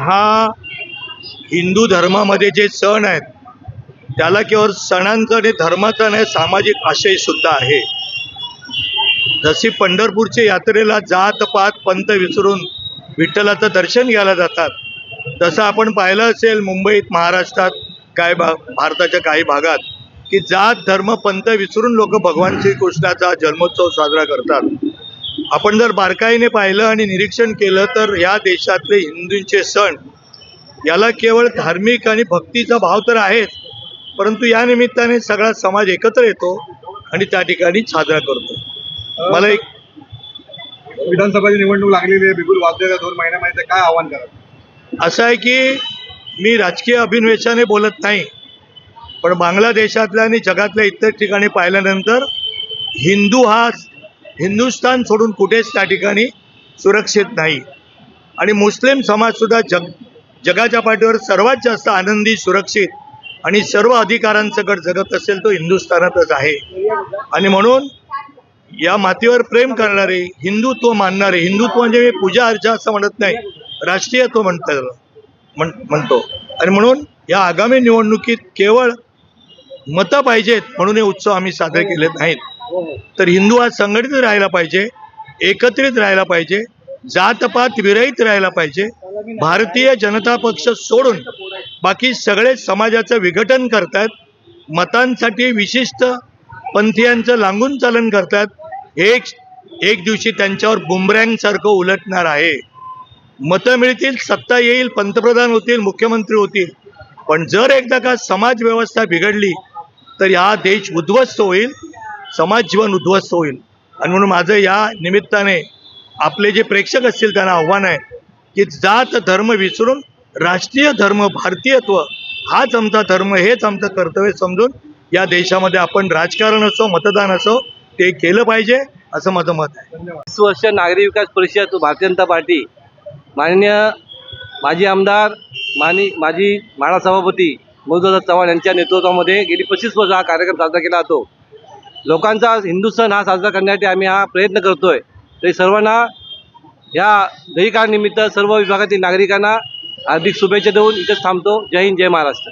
हा हिंदू धर्मामध्ये जे सण आहेत त्याला केवळ सणांचं आणि धर्माचं नाही सामाजिक आशयसुद्धा आहे. जशी पंढरपूरच्या यात्रेला जात पात पंत विसरून विठ्ठलाचं दर्शन घ्यायला जातात तसं आपण पाहिलं असेल मुंबईत महाराष्ट्रात काय भा भारताच्या काही भागात की जात धर्म पंत विसरून लोक भगवान श्रीकृष्णाचा जन्मोत्सव साजरा करतात. आपण जर बारकाईने पाहिलं आणि निरीक्षण केलं तर या देशातले हिंदूंचे सण याला केवळ धार्मिक आणि भक्तीचा भाव तर आहेच परंतु या निमित्ताने सगळा समाज एकत्र येतो आणि त्या ठिकाणी साजरा करतो. मला एक विधानसभेची निवडणूक लागलेली आहे बिगुल वाजलेल्या दोन महिन्यामध्ये काय आव्हान करा असं आहे की मी राजकीय अभिनिवेशाने बोलत नाही पण बांगलादेशातल्या आणि जगातल्या इतर ठिकाणी पाहिल्यानंतर हिंदू हा हिंदुस्थान सोडून कुठेच त्या ठिकाणी सुरक्षित नाही. आणि मुस्लिम समाजसुद्धा जग जगाच्या पाठीवर सर्वात जास्त आनंदी सुरक्षित आणि सर्व अधिकारांसकट जगत असेल तो हिंदुस्थानातच आहे. आणि म्हणून या मातीवर प्रेम करणारे हिंदुत्व मानणारे हिंदुत्व म्हणजे मी पूजा अर्चा असं म्हणत नाही राष्ट्रीयत्व म्हणतात म्हण म्हणतो. आणि म्हणून या आगामी निवडणुकीत केवळ मतं पाहिजेत म्हणून हे उत्सव आम्ही साजरे केले नाहीत. तर हिंदू हा संघटित राहायला पाहिजे एकत्रित राहायला पाहिजे जातपात विरहित राहायला पाहिजे भारतीय जनता पक्ष सोडून बाकी सगळे समाजाचं विघटन करतात मतांसाठी विशिष्ट पंथीयांचं लांगून चालन करतात एक एक दिवशी त्यांच्यावर बुमरँगसारखं उलटणार आहे. मतं मिळतील सत्ता येईल पंतप्रधान होतील मुख्यमंत्री होतील. पण जर एकदा का समाज व्यवस्था बिघडली तर हा देश उद्ध्वस्त होईल समाज जीवन उद्ध्वस्त होईल. आणि म्हणून माझं या निमित्ताने आपले जे प्रेक्षक असतील त्यांना आव्हान आहे की जात धर्म विसरून राष्ट्रीय धर्म भारतीयत्व हाच आमचा धर्म हेच आमचं कर्तव्य समजून या देशामध्ये आपण राजकारण असो मतदान असो ते केलं पाहिजे असं माझं मत आहे. वीस वर्ष नागरी विकास परिषद भारतीय जनता पार्टी माननीय माजी आमदार मानी माजी माळा सभापती मधुदादा चव्हाण यांच्या नेतृत्वामध्ये गेली पस्तीस वर्ष हा कार्यक्रम साजरा केला जातो. लोकांचा हिंदू सण हा साजरा करण्यासाठी आम्ही हा प्रयत्न करतोय. तरी सर्वांना या दहीकाळनिमित्त सर्व विभागातील नागरिकांना हार्दिक शुभेच्छा देऊन इथंच थांबतो. जय हिंद जय महाराष्ट्र.